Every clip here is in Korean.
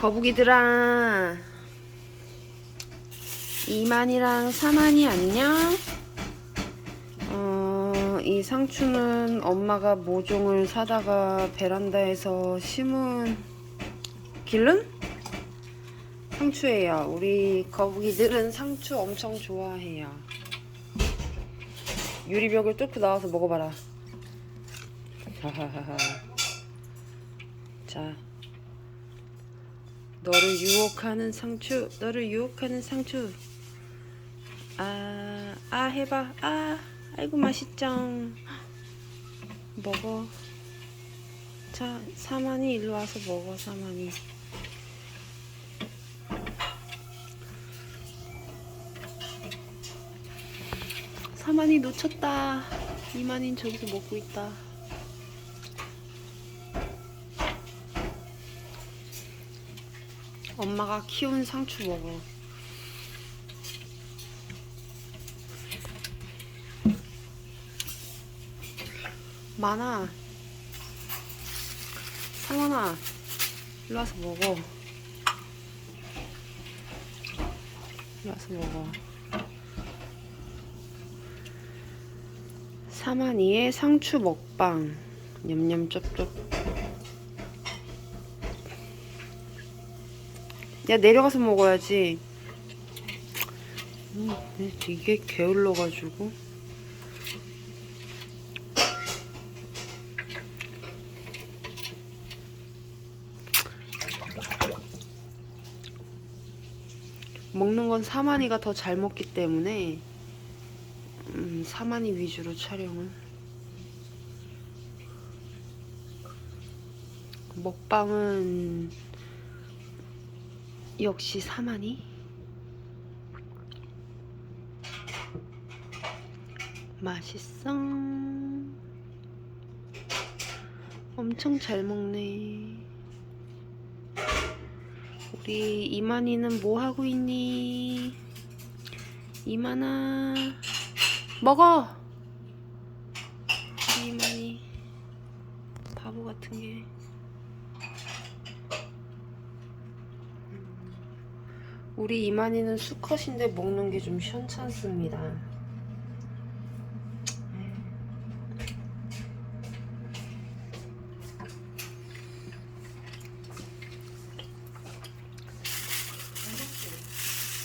거북이들아. 이만이랑 사만이 안녕 어, 이 상추는 엄마가 모종을 사다가 베란다에서 심은 기른 상추예요. 우리 거북이들은 상추 엄청 좋아해요. 유리벽을 뚫고 나와서 먹어봐라. 자 너를 유혹하는 상추, 너를 유혹하는 상추. 아, 아 해봐. 아, 아이고 맛있죠. 먹어. 자, 사만이 일로 와서 먹어, 사만이. 사만이 놓쳤다. 이만인 저기서 먹고 있다. 엄마가 키운 상추 먹어. 많아. 상원아, 일로 와서 먹어. 일로 와서 먹어. 사만이의 상추 먹방. 냠냠 쩝쩝. 야 내려가서 먹어야지. 음, 이게 게을러가지고. 먹는 건 사만이가 더 잘 먹기 때문에 음, 사만이 위주로 촬영을. 먹방은 역시 사만이 맛있어. 엄청 잘 먹네. 우리 이만이는 뭐 하고 있니? 이만아. 먹어! 우리 이만이 바보 같은 게 우리 이만희는 수컷인데 먹는 게 좀 시원찮습니다.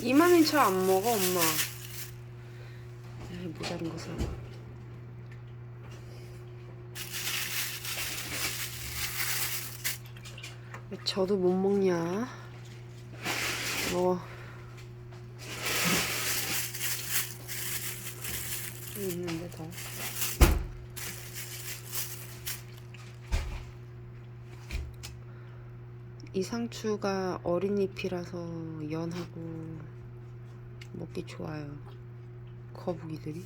이만희 잘안 먹어 엄마. 에이, 모자른 거 사. 왜 저도 못 먹냐? 먹어. 여기 있는데 더. 이 상추가 어린 잎이라서 연하고 먹기 좋아요. 거북이들이.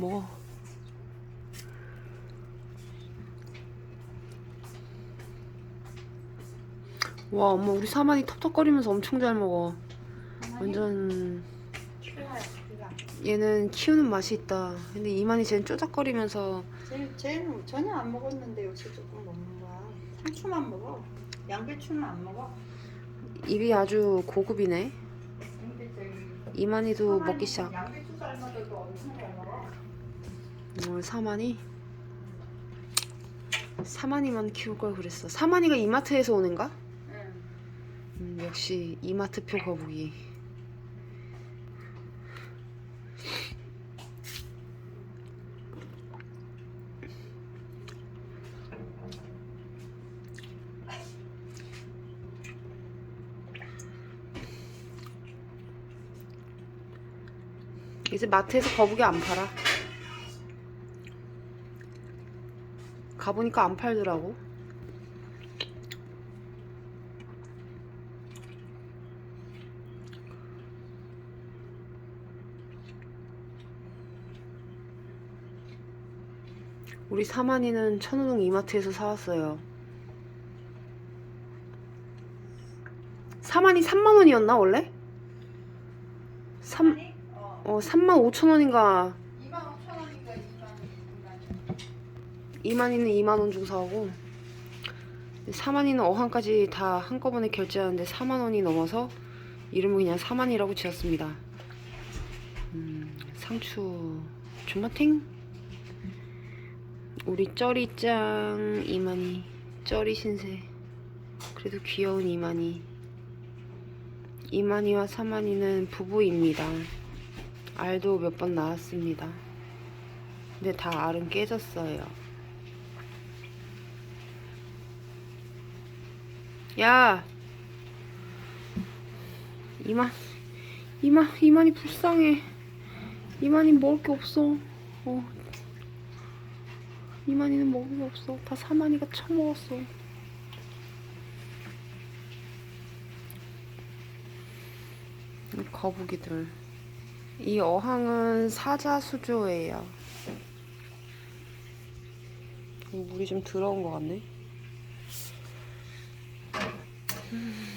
먹어. 와, 엄마 우리 사만이 텁텁거리면서 엄청 잘 먹어. 완전 얘는 키우는 맛이 있다. 근데 이만희 쟤는 쪼작거리면서 쟤, 쟤는 전혀 안 먹었는데 요새 조금 먹는 거야. 상추만 먹어. 양배추는 안 먹어. 입이 아주 고급이네. 사만이 먹기 시작. 양배추 삶아도 엄청 잘 먹어. 사만이 사만이만 키울 걸 그랬어. 사만이가 이마트에서 오는가? 응. 음, 역시 이마트표 거북이. 이제 마트에서 거북이 안 팔아. 가보니까 안 팔더라고. 우리 사만이는 천호동 이마트에서 사왔어요. 사만이 3만 원이었나 원래? 3, 아니? 어. 어 3만 5천 원인가 2만 5천 원인가 2만 2만. 이만이는 2만 원 주고 사오고 사만이는 어항까지 다 한꺼번에 결제하는데 4만 원이 넘어서 이름은 그냥 사만이라고 지었습니다. 음, 상추 주마탱 우리 쩌리짱 이만희 쩌리 신세 그래도 귀여운 이만희 이만희와 사만이는 부부입니다. 알도 몇번 낳았습니다. 근데 다 알은 깨졌어요. 야! 이만, 이만, 이만이 불쌍해. 이만이 먹을 게 없어. 어. 이만이는 먹을 게 없어. 다 사만이가 처먹었어. 이 거북이들. 이 어항은 사자수조예요. 어, 물이 좀 더러운 것 같네. 음.